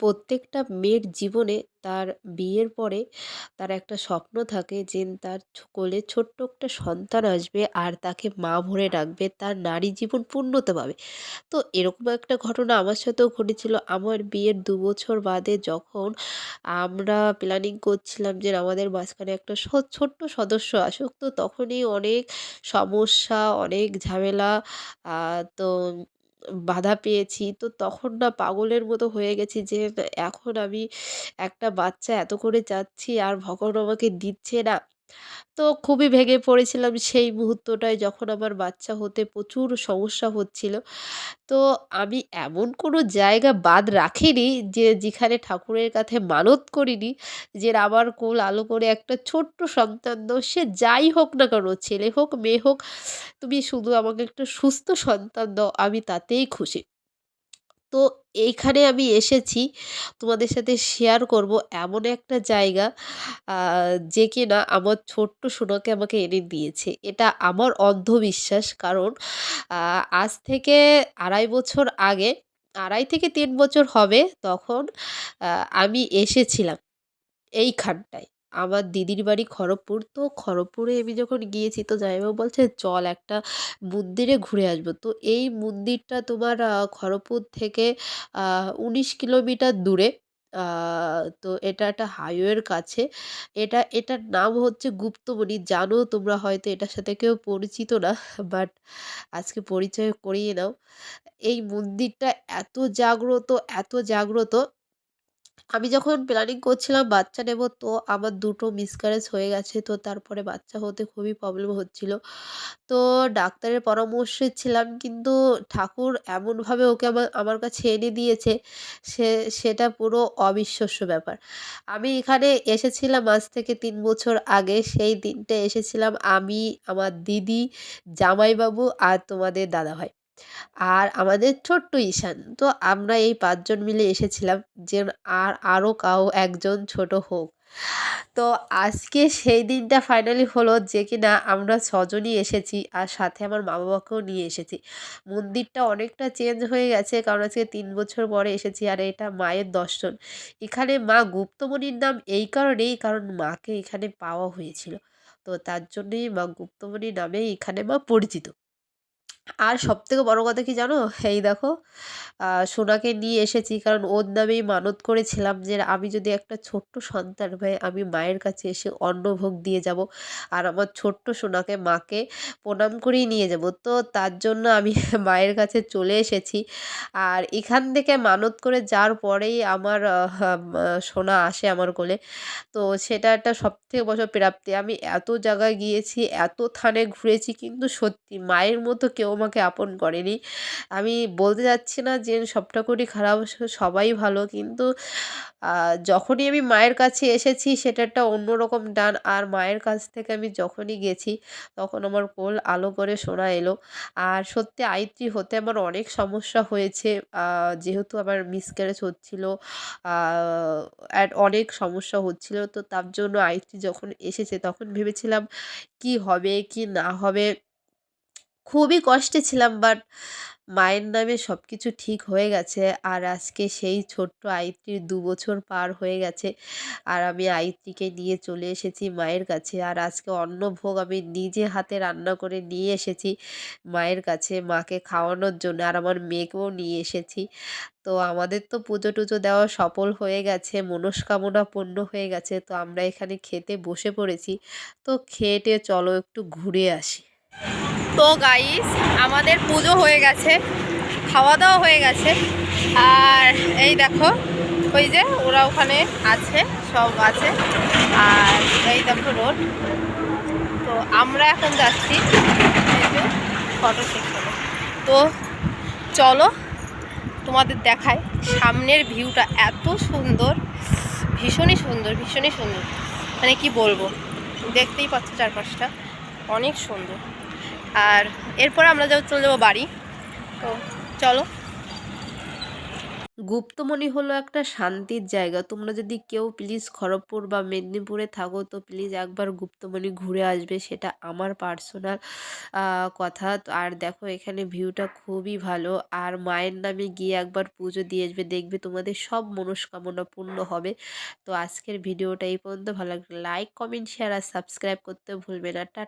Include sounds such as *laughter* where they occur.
প্রত্যেকটা মেয়ের জীবনে তার বিয়ের পরে তার একটা স্বপ্ন থাকে যে তার কোলে ছোট্ট একটা সন্তান আসবে আর তাকে মা ভরে ডাকবে, তার নারী জীবন পূর্ণতা পাবে। তো এরকম একটা ঘটনা আমার সাথেও ঘটেছিল। আমার বিয়ের দু বছর বাদে যখন আমরা প্ল্যানিং করছিলাম যে আমাদের মাঝখানে একটা ছোট্ট সদস্য আসুক, তো তখনই অনেক সমস্যা, অনেক ঝামেলা তো বাধা পেয়েছি। তো তখন না পাগলের মতো হয়ে গেছি যে এখন আমি একটা বাচ্চা এত করে চাচ্ছি আর ভগবান আমাকে দিচ্ছে না। তো খুবই ভেঙে পড়েছিলাম সেই মুহূর্তটায় যখন আমার বাচ্চা হতে প্রচুর সমস্যা হচ্ছিল। তো আমি এমন কোনো জায়গা বাদ রাখিনি যে যেখানে ঠাকুরের কাছে মানত করিনি যে আমার কোল আলো করে একটা ছোট্ট সন্তান দাও। সে যাই হোক না কেন, ছেলে হোক, মেয়ে হোক, তুমি শুধু আমাকে একটা সুস্থ সন্তান দাও, আমি তাতেই খুশি। তো এইখানে আমি এসেছি তোমাদের সাথে শেয়ার করব এমন একটা জায়গা যে কিনা আমার ছোট্ট সোনাকে আমাকে এনে দিয়েছে। এটা আমার অন্ধবিশ্বাস। কারণ আজ থেকে ২.৫ বছর আগে ২.৫ থেকে তিন বছর হবে তখন আমি এসেছিলাম। এইখানটায়। আমার দিদির বাড়ি খড়গপুর। তো খড়গপুরে আমি যখন গিয়েছি তো জামাইবাবু বলছে, "চল একটা মন্দিরে ঘুরে আসব।" তো এই মন্দিরটা তোমার খড়গপুর থেকে ১৯ কিলোমিটার দূরে। তো এটা একটা হাইওয়ের কাছে। এটা এটার নাম হচ্ছে গুপ্তমণি। জানো তোমরা হয়তো এটার সাথে কেউ পরিচিত না। বাট আজকে পরিচয় করিয়ে নাও। এই মন্দিরটা এত জাগ্রত, এত জাগ্রত আমি যখন প্ল্যানিং করছিলাম বাচ্চা নেব, তো আমার দুটো মিসক্যারেজ হয়ে গেছে, তো তারপরে বাচ্চা হতে খুবই প্রবলেম হচ্ছিল। তো ডাক্তারের পরামর্শে ছিলাম, কিন্তু ঠাকুর এমনভাবে ওকে আমার আমার কাছে এনে দিয়েছে, সে, সেটা পুরো অবিশ্বাস্য ব্যাপার। আমি এখানে এসেছিলাম আজ থেকে তিন বছর আগে, সেই দিনটা এসেছিলাম আমি, আমার দিদি, জামাইবাবু আর তোমাদের দাদাভাই। আর আমাদের ছোট্ট ঈশান। তো আমরা এই পাঁচজন মিলে এসেছিলাম যে আর আরও কাউ একজন ছোট হোক। তো আজকে সেই দিনটা ফাইনালি হলো যে কিনা আমরা ছজনই এসেছি আর সাথে আমার মা-বাবাকেও নিয়ে এসেছি। মন্দিরটা অনেকটা চেঞ্জ হয়ে গেছে কারণ আজকে তিন বছর পরে এসেছি আর এটা মায়ের দর্শন। এখানে মা গুপ্তমণির নাম এই কারণেই কারণ মাকে এখানে পাওয়া হয়েছিল। তো তার জন্যই মা গুপ্তমণি নামেই এখানে মা পরিচিত। আর সব থেকে বড়ো কথা কি জানো? এই দেখো সোনাকে নিয়ে এসেছি কারণ ওর নামেই মানত করেছিলাম যে আমি যদি একটা ছোট্ট সন্তান হয়ে আমি মায়ের কাছে এসে অন্নভোগ দিয়ে যাব। আর আমার ছোট্ট সোনাকে মাকে প্রণাম করেই নিয়ে যাব। তো তার জন্য আমি *laughs* মায়ের কাছে চলে এসেছি। আর এখান থেকে মানত করে যাওয়ার পরেই আমার সোনা আসে আমার কোলে। তো সেটা একটা সব থেকে বড় প্রাপ্তি। আমি এত জায়গায় গিয়েছি, এত থানে ঘুরেছি কিন্তু সত্যি মায়ের মতো কেউ আমাকে আপন করেনি। আমি বলতে চাচ্ছি না যে সব ঠাকুরই খারাপ, সবাই ভালো। কিন্তু যখনই আমি মায়ের কাছে এসেছি সেটা একটা অন্যরকম টান। আর মায়ের কাছ থেকে আমি যখনই গেছি তখন আমার কোল আলো করে শোনা এলো। আর সত্যি আইত্রি হতে আমার অনেক সমস্যা হয়েছে। যেহেতু আমার মিসক্যারেজ হচ্ছিল। আ অ্যাড অনেক সমস্যা হচ্ছিল। তো তার জন্য আইত্রি যখন এসেছে তখন ভেবেছিলাম কি হবে, কি না হবে। খুবই কষ্টে ছিলাম বাট মায়ের নামে সব কিছু ঠিক হয়ে গেছে। আর আজকে সেই ছোট্ট আইত্রির দু বছর পার হয়ে গেছে। আর আমি আইত্রিকে নিয়ে চলে এসেছি মায়ের কাছে। আর আজকে অন্নভোগ আমি নিজে হাতে রান্না করে নিয়ে এসেছি মায়ের কাছে মাকে খাওয়ানোর জন্য। আর আমার মেয়েকেও নিয়ে এসেছি। তো আমাদের তো পুজো-টুজো দেওয়া সফল হয়ে গেছে, মনস্কামনা পূর্ণ হয়ে গেছে। তো আমরা এখানে খেতে বসে পড়েছি। তো খেয়ে-টেয়ে চলো একটু ঘুরে আসি। তো গাইস আমাদের পুজো হয়ে গেছে খাওয়া দাওয়া হয়ে গেছে। আর এই দেখো, ওই যে ওরা ওখানে আছে, সব আছে। আর এই দেখো রোড। তো আমরা এখন যাচ্ছি ফটো সেকশনে তো চলো, তোমাদের দেখায় সামনের ভিউটা এত সুন্দর, ভীষণই সুন্দর ভীষণই সুন্দর। মানে কি বলব, দেখতেই পাচ্ছ চারপাশটা, অনেক সুন্দর। আর এরপর আমরা যাব চলে যাব বাড়ি। তো চলো। গুপ্তমণি হলো একটা শান্তির জায়গা। তোমরা যদি কেউ প্লিজ খড়গপুর বা মেদিনীপুরে থাকো তো প্লিজ একবার গুপ্তমণি ঘুরে আসবে। সেটা আমার পার্সোনাল কথা। তো আর দেখো এখানে ভিউটা খুবই ভালো। আর মায়ের নামে গিয়ে একবার পুজো দিয়ে আসবে। দেখবে তোমাদের সব মনস্কামনা পূর্ণ হবে। তো আজকের ভিডিওটা এই পর্যন্ত। ভালো লাগবে লাইক কমেন্ট শেয়ার আর সাবস্ক্রাইব করতে ভুলবে না। টাটা।